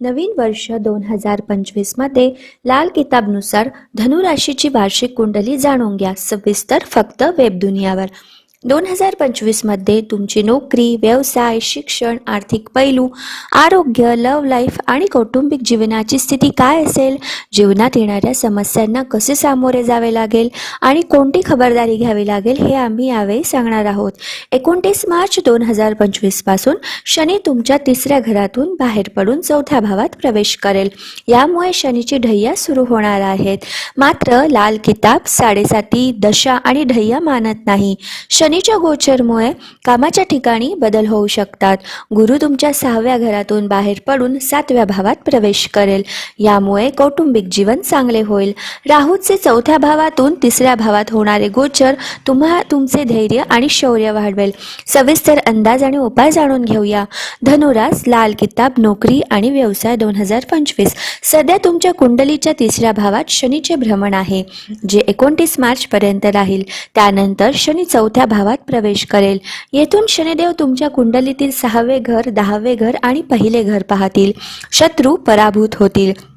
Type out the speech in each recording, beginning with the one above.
नवीन वर्ष दोन हजार पंचवीसमध्ये लाल किताबनुसार धनुराशीची वार्षिक कुंडली जाणून घ्या. सविस्तर फक्त वेब दुनियावर. दोन हजार पंचवीसमध्ये तुमची नोकरी व्यवसाय शिक्षण आर्थिक पैलू आरोग्य लव लाईफ आणि कौटुंबिक जीवनाची स्थिती काय असेल? जीवनात येणाऱ्या समस्यांना कसे सामोरे जावे लागेल? आणि कोणती खबरदारी घ्यावी लागेल हे आम्ही यावेळी सांगणार आहोत. एकोणतीस मार्च दोन हजार पंचवीसपासून शनी तुमच्या तिसऱ्या घरातून बाहेर पडून चौथ्या भावात प्रवेश करेल. यामुळे शनीची ढय्या सुरू होणार आहेत. मात्र लाल किताब साडेसाती दशा आणि ढय्या मानत नाही. शनीच्या गोचरमुळे कामाच्या ठिकाणी बदल होऊ शकतात. गुरु तुमच्या सहाव्या घरातून बाहेर पडून सातव्या भावात प्रवेश करेल. यामुळे कौटुंबिक जीवन चांगले होईल. राहूचे चौथ्या भावातून तिसऱ्या भावात होणारे गोचर तुम्हा तुमचे धैर्य आणि शौर्य वाढवेल. सविस्तर अंदाज आणि उपाय जाणून घेऊया. धनुरास लाल किताब नोकरी आणि व्यवसाय दोन हजार पंचवीस. सध्या तुमच्या कुंडलीच्या तिसऱ्या भावात शनीचे भ्रमण आहे जे एकोणतीस मार्चपर्यंत राहील. त्यानंतर शनी चौथ्या भावात प्रवेश करेल. येथून शनिदेव तुमच्या कुंडलीतील सहावे घर दहावे घर आणि पहिले घर पाहतील. शत्रू पराभूत होतील.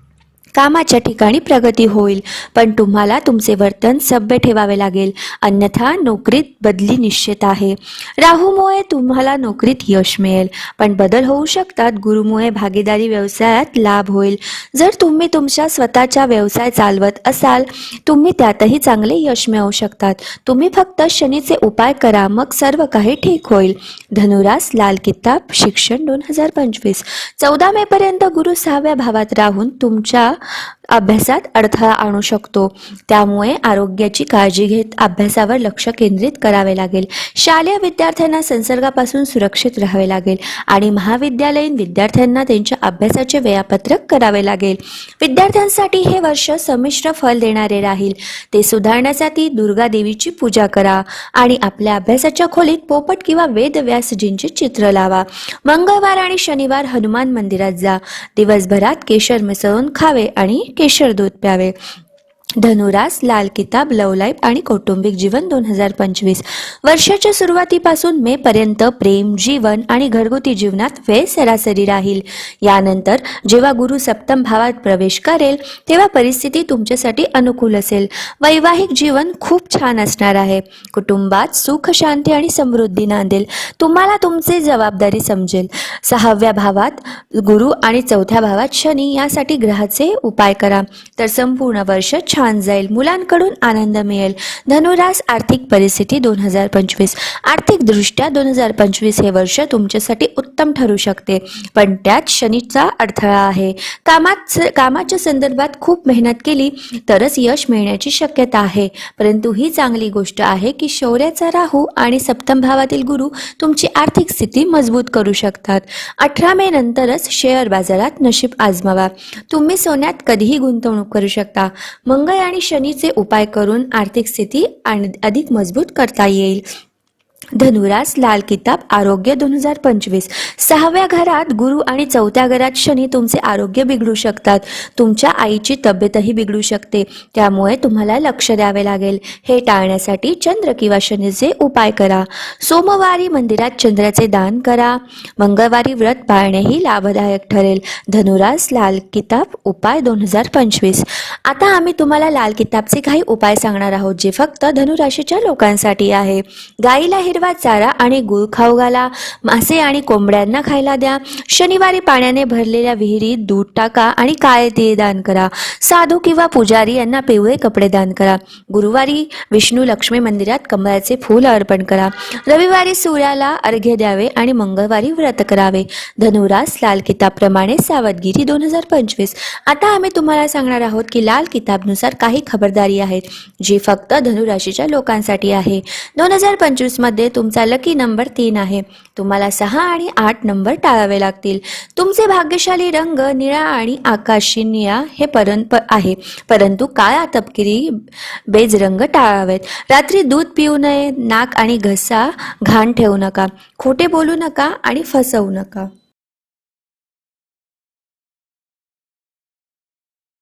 कामाच्या ठिकाणी प्रगती होईल. पण तुम्हाला तुमचे वर्तन सभ्य ठेवावे लागेल. अन्यथा नोकरीत बदली निश्चित आहे. राहूमुळे तुम्हाला नोकरीत यश मिळेल. पण बदल होऊ शकतात. गुरुमुळे भागीदारी व्यवसायात लाभ होईल. जर तुम्ही तुमच्या स्वतःचा व्यवसाय चालवत असाल तुम्ही त्यातही चांगले यश मिळवू शकतात. तुम्ही फक्त शनीचे उपाय करा मग सर्व काही ठीक होईल. धनुरास लाल किताब शिक्षण दोन हजार पंचवीस. चौदा मे पर्यंत गुरु सहाव्या भावात राहून तुमच्या अभ्यासात अडथळा आणू शकतो. त्यामुळे आरोग्याची काळजी घेत अभ्यासावर लक्ष केंद्रित करावे लागेल. शालेय विद्यार्थ्यांना संसर्गापासून सुरक्षित राहावे लागेल आणि महाविद्यालयीन विद्यार्थ्यांना त्यांच्या अभ्यासाचे वेळापत्रक करावे लागेल. विद्यार्थ्यांसाठी हे वर्ष संमिश्र फल देणारे राहील. ते सुधारण्यासाठी दुर्गा देवीची पूजा करा आणि आपल्या अभ्यासाच्या खोलीत पोपट किंवा वेदव्यासजींचे चित्र लावा. मंगळवार आणि शनिवार हनुमान मंदिरात जा. दिवसभरात केशर मिसळून खावे. आणि केशर दूध प्यावे. धनुरास लाल किताब लव लाईफ आणि कौटुंबिक जीवन दोन हजार पंचवीस. वर्षाच्या सुरुवातीपासून मे पर्यंत प्रेम जीवन आणि घरगुती जीवनात वेळ सरासरी राहील. यानंतर जेव्हा गुरु सप्तम भावात प्रवेश करेल तेव्हा परिस्थिती तुमच्यासाठी अनुकूल असेल. वैवाहिक जीवन खूप छान असणार आहे. कुटुंबात सुख शांती आणि समृद्धी नांदेल. तुम्हाला तुमचे जबाबदारी समजेल. सहाव्या भावात गुरु आणि चौथ्या भावात शनी यासाठी ग्रहाचे उपाय करा. तर संपूर्ण वर्ष छान जाईल. मुलांकडून आनंद मिळेल. धनुरास आर्थिक परिस्थिती दोन हजार पंचवीस. आर्थिक दृष्ट्या दोन हजार पंचवीस हे वर्ष तुमच्यासाठी उत्तम ठरू शकते. पण त्यात शनीचा अडथळा आहे. कामात कामाच्या संदर्भात खूप मेहनत केली तरच यश मिळण्याची शक्यता आहे. परंतु ही चांगली गोष्ट आहे की शौर्याचा राहू आणि सप्तम भावातील गुरु तुमची आर्थिक स्थिती मजबूत करू शकतात. अठरा मे नंतरच शेअर बाजारात नशीब आजमावा. तुम्ही सोन्यात कधीही गुंतवणूक करू शकता. मंगळ आणि शनीचे उपाय करून आर्थिक स्थिती अधिक मजबूत करता येईल. धनुरास लाल किताब आरोग्य दोन हजार पंचवीस. सहाव्या घरात गुरु आणि चौथ्या घरात शनी तुमचे आरोग्य बिघडू शकतात. तुमच्या आईची तब्येतही बिघडू शकते. त्यामुळे तुम्हाला लक्ष द्यावे लागेल. हे टाळण्यासाठी चंद्र किंवा शनीचे उपाय करा. सोमवारी मंदिरात चंद्राचे दान करा. मंगळवारी व्रत पाळणेही लाभदायक ठरेल. धनुरास लाल किताब उपाय दोन हजार पंचवीस. आता आम्ही तुम्हाला लाल किताबचे काही उपाय सांगणार आहोत जे फक्त धनुराशीच्या लोकांसाठी आहे. गाईला हिरवा चारा आणि गुळ खाऊ घाला. मासे आणि कोंबड्यांना खायला द्या. शनिवारी पाण्याने भरलेल्या विहिरीत दूध टाका आणि काळे तीळ दान करा. साधू किंवा पुजारी यांना पिवळे कपडे दान करा. गुरुवारी विष्णू लक्ष्मी मंदिरात कमळाचे फूल अर्पण करा. रविवारी सूर्याला अर्घ्य द्यावे आणि मंगळवारी व्रत करावे. धनुरास लाल किताबप्रमाणे सावधगिरी दोन हजार पंचवीस. आता आम्ही तुम्हाला सांगणार आहोत की लाल किताबनुसार काही खबरदारी आहेत जी फक्त धनुराशीच्या लोकांसाठी आहे. दोन हजार पंचवीसमध्ये तुमचा लकी नंबर तीन आहे. तुम्हाला सहा आणि आठ नंबर टाळावे लागतील. तुमचे भाग्यशाली रंग निळा आणि आकाशी निळा हे परंत आहे. परंतु काळा तपकिरी बेज रंग टाळावेत. रात्री दूध पिऊ नये नाक आणि घसा घाण ठेवू नका. खोटे बोलू नका आणि फसवू नका.